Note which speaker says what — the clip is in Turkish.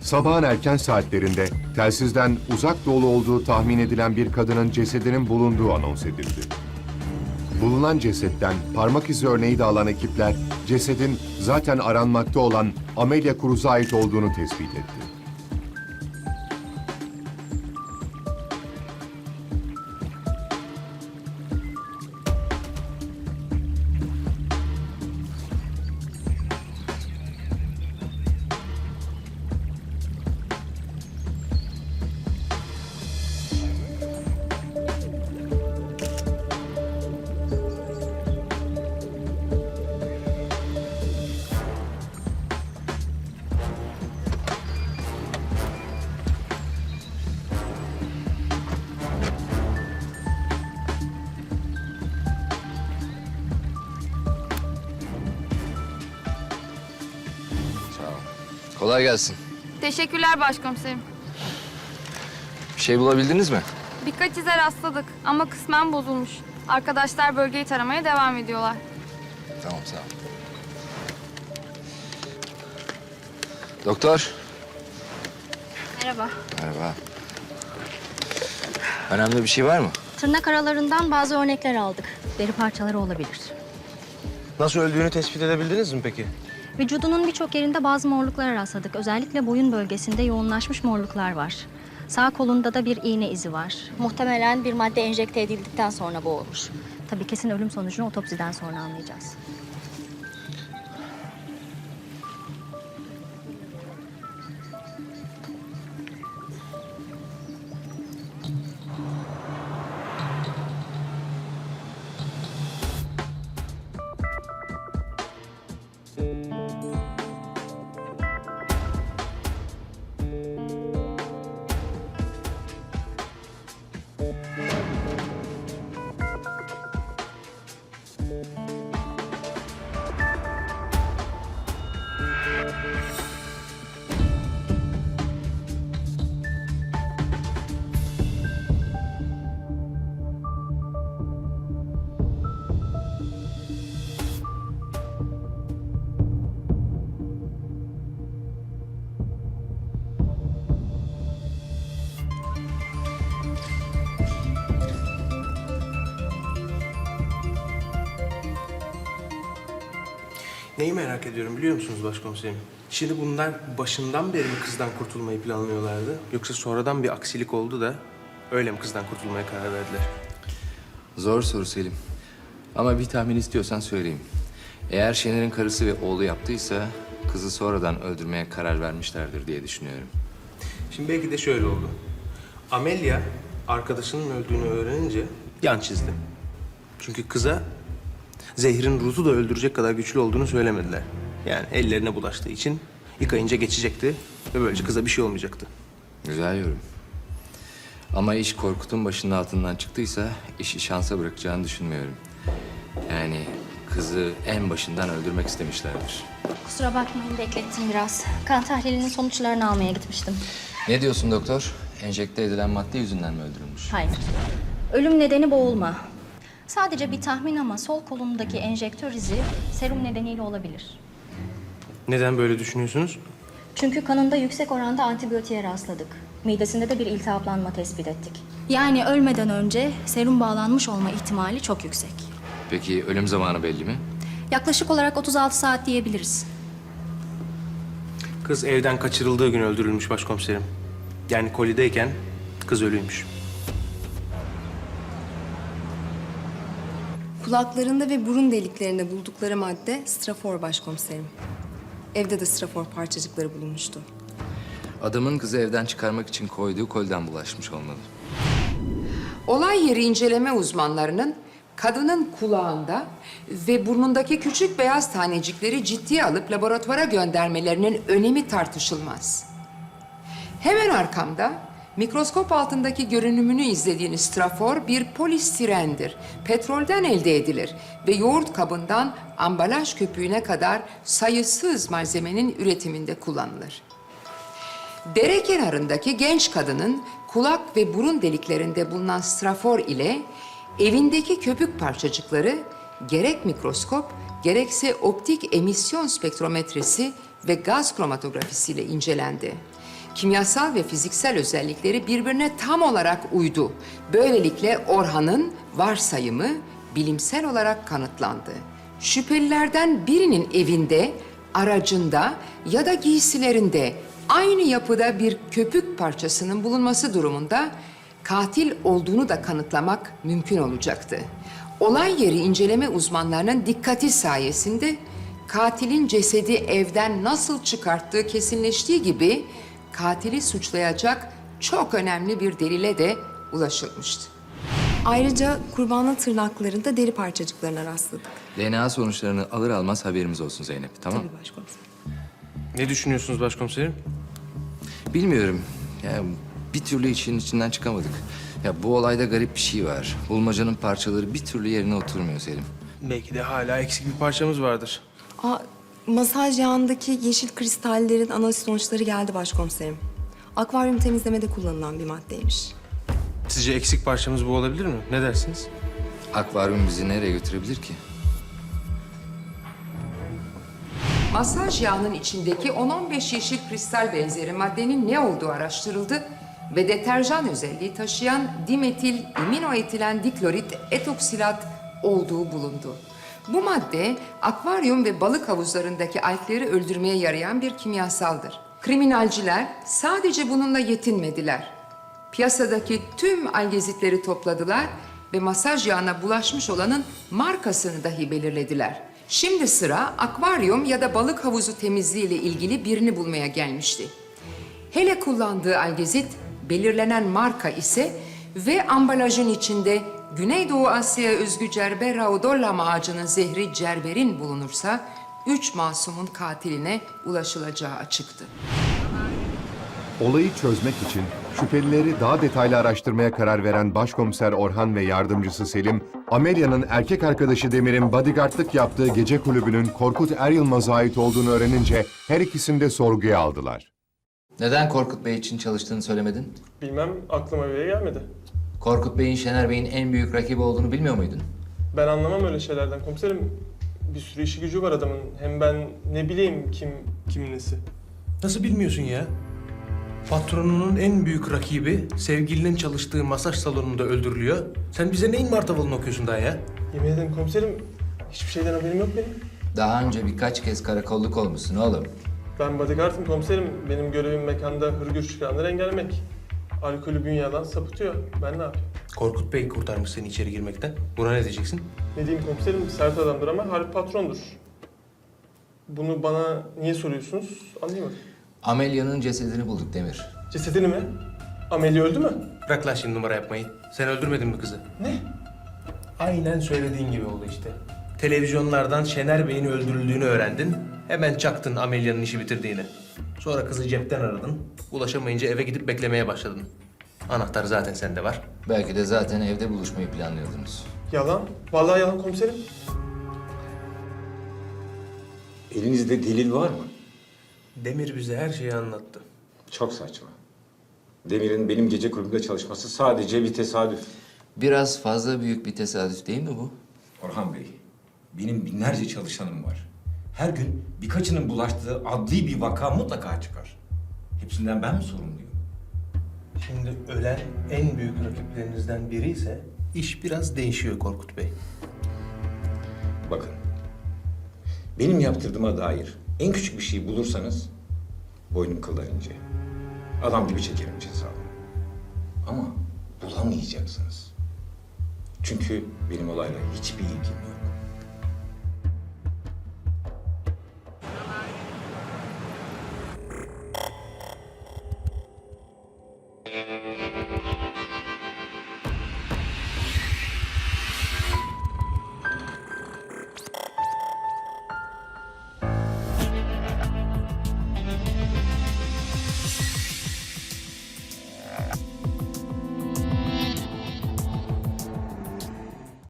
Speaker 1: Sabahın erken saatlerinde telsizden uzak doğulu olduğu tahmin edilen bir kadının cesedinin bulunduğu anons edildi. Bulunan cesetten parmak izi örneği de alan ekipler cesedin zaten aranmakta olan Amelia Cruz'a ait olduğunu tespit etti.
Speaker 2: Kolay gelsin.
Speaker 3: Teşekkürler başkomiserim.
Speaker 2: Bir şey bulabildiniz mi?
Speaker 3: Birkaç ize rastladık ama kısmen bozulmuş. Arkadaşlar bölgeyi taramaya devam ediyorlar.
Speaker 2: Tamam sağ ol. Doktor.
Speaker 4: Merhaba.
Speaker 2: Merhaba. Önemli bir şey var mı?
Speaker 4: Tırnak aralarından bazı örnekler aldık. Deri parçaları olabilir.
Speaker 5: Nasıl öldüğünü tespit edebildiniz mi peki?
Speaker 4: Vücudunun birçok yerinde bazı morluklara rastladık. Özellikle boyun bölgesinde yoğunlaşmış morluklar var. Sağ kolunda da bir iğne izi var. Muhtemelen bir madde enjekte edildikten sonra boğulmuş. Tabii kesin ölüm sonucunu otopsiden sonra anlayacağız.
Speaker 5: Neyi merak ediyorum biliyor musunuz başkomiserim? Şimdi bunlar başından beri mi kızdan kurtulmayı planlıyorlardı? Yoksa sonradan bir aksilik oldu da öyle mi kızdan kurtulmaya karar verdiler?
Speaker 2: Zor soru Selim. Ama bir tahmin istiyorsan söyleyeyim. Eğer Şener'in karısı ve oğlu yaptıysa kızı sonradan öldürmeye karar vermişlerdir diye düşünüyorum.
Speaker 5: Şimdi belki de şöyle oldu. Amelia arkadaşının öldüğünü öğrenince yan çizdi. Çünkü kıza zehrin Ruth'u da öldürecek kadar güçlü olduğunu söylemediler. Yani ellerine bulaştığı için yıkayınca geçecekti ve böylece kıza bir şey olmayacaktı.
Speaker 2: Güzel yorum. Ama iş Korkut'un başının altından çıktıysa işi şansa bırakacağını düşünmüyorum. Yani kızı en başından öldürmek istemişlerdir.
Speaker 4: Kusura bakmayın beklettim biraz. Kan tahlilinin sonuçlarını almaya gitmiştim.
Speaker 2: Ne diyorsun doktor? Enjekte edilen madde yüzünden mi öldürülmüş?
Speaker 4: Hayır. Ölüm nedeni boğulma. Sadece bir tahmin ama sol kolundaki enjektör izi serum nedeniyle olabilir.
Speaker 5: Neden böyle düşünüyorsunuz?
Speaker 4: Çünkü kanında yüksek oranda antibiyotiğe rastladık. Midesinde de bir iltihaplanma tespit ettik. Yani ölmeden önce serum bağlanmış olma ihtimali çok yüksek.
Speaker 2: Peki ölüm zamanı belli mi?
Speaker 4: Yaklaşık olarak 36 saat diyebiliriz.
Speaker 5: Kız evden kaçırıldığı gün öldürülmüş başkomiserim. Yani kolideyken kız ölüymüş.
Speaker 6: Kulaklarında ve burun deliklerinde buldukları madde strafor başkomiserim. Evde de strafor parçacıkları bulunmuştu.
Speaker 2: Adamın kızı evden çıkarmak için koyduğu kolden bulaşmış olmalı.
Speaker 7: Olay yeri inceleme uzmanlarının kadının kulağında ve burnundaki küçük beyaz tanecikleri ciddiye alıp laboratuvara göndermelerinin önemi tartışılmaz. Hemen arkamda mikroskop altındaki görünümünü izlediğiniz strafor bir polistirendir. Petrolden elde edilir ve yoğurt kabından ambalaj köpüğüne kadar sayısız malzemenin üretiminde kullanılır. Dere kenarındaki genç kadının kulak ve burun deliklerinde bulunan strafor ile evindeki köpük parçacıkları gerek mikroskop gerekse optik emisyon spektrometresi ve gaz kromatografisi ile incelendi. Kimyasal ve fiziksel özellikleri birbirine tam olarak uydu. Böylelikle Orhan'ın varsayımı bilimsel olarak kanıtlandı. Şüphelilerden birinin evinde, aracında ya da giysilerinde aynı yapıda bir köpük parçasının bulunması durumunda katil olduğunu da kanıtlamak mümkün olacaktı. Olay yeri inceleme uzmanlarının dikkati sayesinde katilin cesedi evden nasıl çıkarttığı kesinleştiği gibi katili suçlayacak çok önemli bir delile de ulaşılmıştı.
Speaker 6: Ayrıca kurbanın tırnaklarında deri parçacıklarına rastladık.
Speaker 2: DNA sonuçlarını alır almaz haberimiz olsun Zeynep, tamam?
Speaker 6: Tabii başkomiserim.
Speaker 5: Ne düşünüyorsunuz başkomiserim?
Speaker 2: Bilmiyorum. Ya bir türlü için içinden çıkamadık. Ya bu olayda garip bir şey var. Bulmacanın parçaları bir türlü yerine oturmuyor Selim.
Speaker 5: Belki de hala eksik bir parçamız vardır.
Speaker 6: Aa, masaj yağındaki yeşil kristallerin analiz sonuçları geldi başkomiserim. Akvaryum temizlemede kullanılan bir maddeymiş.
Speaker 5: Sizce eksik parçamız bu olabilir mi? Ne dersiniz?
Speaker 2: Akvaryum bizi nereye götürebilir ki?
Speaker 7: Masaj yağının içindeki 10-15 yeşil kristal benzeri maddenin ne olduğu araştırıldı ve deterjan özelliği taşıyan dimetil iminoetilen diklorit etoksilat olduğu bulundu. Bu madde akvaryum ve balık havuzlarındaki algleri öldürmeye yarayan bir kimyasaldır. Kriminalciler sadece bununla yetinmediler. Piyasadaki tüm algezitleri topladılar ve masaj yağına bulaşmış olanın markasını dahi belirlediler. Şimdi sıra akvaryum ya da balık havuzu temizliği ile ilgili birini bulmaya gelmişti. Hele kullandığı algezit belirlenen marka ise ve ambalajın içinde Güneydoğu Asya'ya özgü cerber raudollama ağacının zehri cerberin bulunursa üç masumun katiline ulaşılacağı açıktı.
Speaker 1: Olayı çözmek için şüphelileri daha detaylı araştırmaya karar veren Başkomiser Orhan ve yardımcısı Selim, Amelia'nın erkek arkadaşı Demir'in bodyguardlık yaptığı gece kulübünün Korkut Er Yılmaz'a ait olduğunu öğrenince her ikisini de sorguya aldılar.
Speaker 2: Neden Korkut Bey için çalıştığını söylemedin?
Speaker 8: Bilmem aklıma bile gelmedi.
Speaker 2: Korkut Bey'in Şener Bey'in en büyük rakibi olduğunu bilmiyor muydun?
Speaker 8: Ben anlamam öyle şeylerden komiserim. Bir sürü işi gücü var adamın. Hem ben ne bileyim kim kimin nesi.
Speaker 5: Nasıl bilmiyorsun ya? Patronunun en büyük rakibi sevgilinin çalıştığı masaj salonunda öldürülüyor. Sen bize neyin martavalını okuyorsun daha ya?
Speaker 8: Yemin ederim komiserim hiçbir şeyden haberim yok benim.
Speaker 2: Daha önce birkaç kez karakolluk olmuşsun oğlum.
Speaker 8: Ben bodyguard'ım komiserim. Benim görevim mekanda hırgür çıkanları engellemek. Alkolü bünyadan sapıtıyor. Ben ne yapayım?
Speaker 5: Korkut Bey kurtarmış seni içeri girmekten. Buna ne diyeceksin?
Speaker 8: Ne diyeyim komiserim sert adamdır ama harbi patrondur. Bunu bana niye soruyorsunuz anlayamadım.
Speaker 2: Amelia'nın cesedini bulduk Demir.
Speaker 8: Cesedini mi? Amelie öldü mü?
Speaker 5: Bırak lan şimdi numara yapmayı. Sen öldürmedin mi kızı?
Speaker 8: Ne?
Speaker 5: Aynen söylediğin gibi oldu işte. Televizyonlardan Şener Bey'in öldürüldüğünü öğrendin. Hemen çaktın Amelia'nın işi bitirdiğini. Sonra kızı cepten aradın. Ulaşamayınca eve gidip beklemeye başladın. Anahtar zaten sende var.
Speaker 2: Belki de zaten evde buluşmayı planlıyordunuz.
Speaker 8: Yalan. Vallahi yalan komiserim.
Speaker 9: Elinizde delil var mı?
Speaker 5: Demir bize her şeyi anlattı.
Speaker 9: Çok saçma. Demir'in benim gece kulübünde çalışması sadece bir tesadüf.
Speaker 2: Biraz fazla büyük bir tesadüf değil mi bu?
Speaker 9: Orhan Bey, benim binlerce çalışanım var. Her gün birkaçının bulaştığı adli bir vaka mutlaka çıkar. Hepsinden ben mi sorumluyum?
Speaker 5: Şimdi ölen en büyük rakiplerinizden biri ise iş biraz değişiyor Korkut Bey.
Speaker 9: Bakın, benim yaptırdığıma dair en küçük bir şey bulursanız boynum kıldan ince. Adam gibi çekerim cezamı. Ama bulamayacaksınız. Çünkü benim olayla hiçbir ilgim yok.